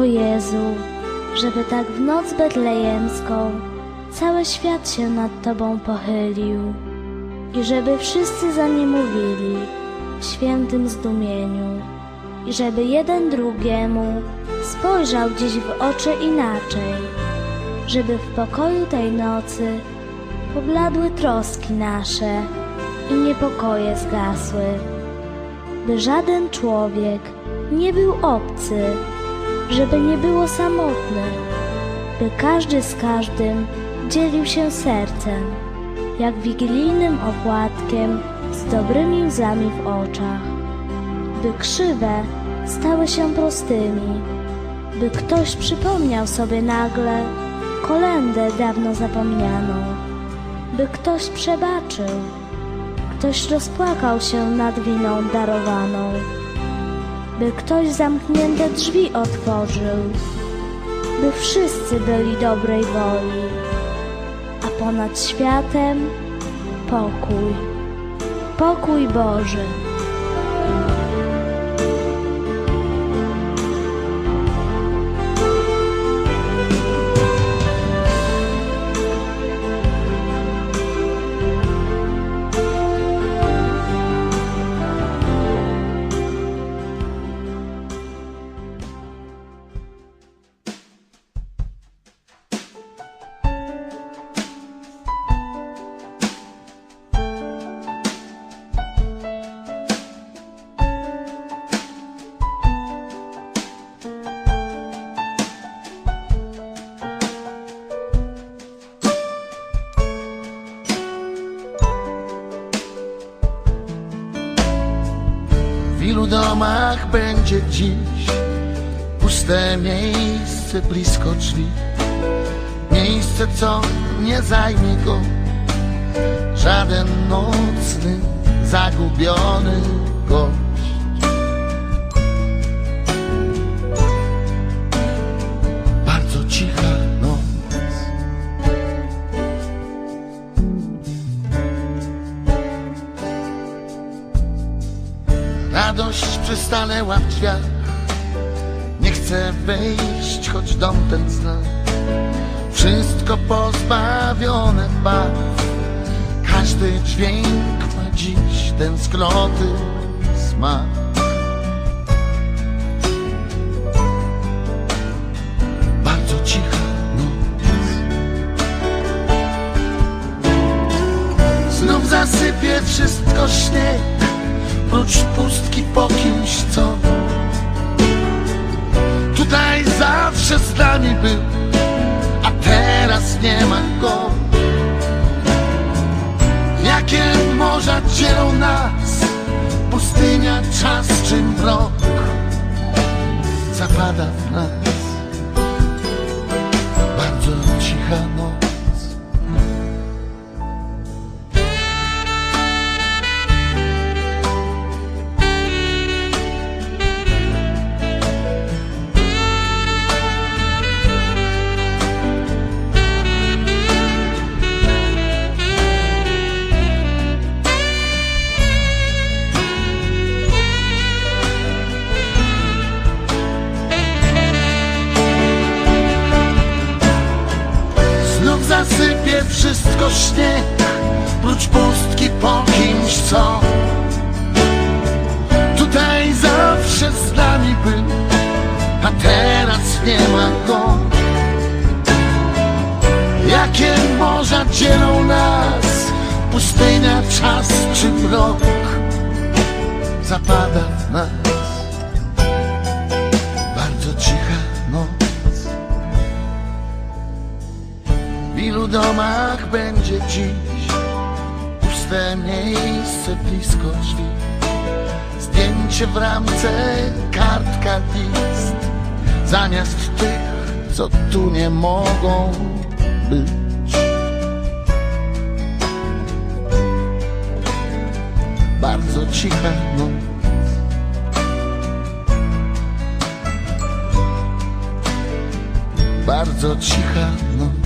o Jezu, żeby tak w noc betlejemską cały świat się nad Tobą pochylił i żeby wszyscy za nie mówili w świętym zdumieniu i żeby jeden drugiemu spojrzał dziś w oczy inaczej, żeby w pokoju tej nocy pobladły troski nasze i niepokoje zgasły, by żaden człowiek nie był obcy, żeby nie było samotny, by każdy z każdym dzielił się sercem, jak wigilijnym opłatkiem z dobrymi łzami w oczach, by krzywe stały się prostymi, by ktoś przypomniał sobie nagle kolędę dawno zapomnianą, by ktoś przebaczył, ktoś rozpłakał się nad winą darowaną, by ktoś zamknięte drzwi otworzył, by wszyscy byli dobrej woli, a ponad światem pokój, pokój Boży. W ilu domach będzie dziś puste miejsce blisko drzwi? Miejsce, co nie zajmie go żaden nocny, zagubiony gość. Radość przystanęła w drzwiach Nie chcę wejść, choć dom ten zna. Wszystko pozbawione barw. Każdy dźwięk ma dziś tęsknoty smak. Bardzo cicha noc. Znów zasypie wszystko śnieg Prócz pustki po kimś, co Tutaj zawsze z nami był A teraz nie ma go. Jakie morza dzielą nas Pustynia, czas czy mrok? Zapada w nas Bardzo cicha noc wszystko śnieg Prócz pustki po kimś, co Tutaj zawsze z nami był A teraz nie ma go. Jakie morza dzielą nas Pustynia, czas czy mrok? Zapada w nas puste miejsce blisko drzwi? Zdjęcie w ramce, kartka, list. Zamiast tych, co tu nie mogą być. Bardzo cicha noc Bardzo cicha noc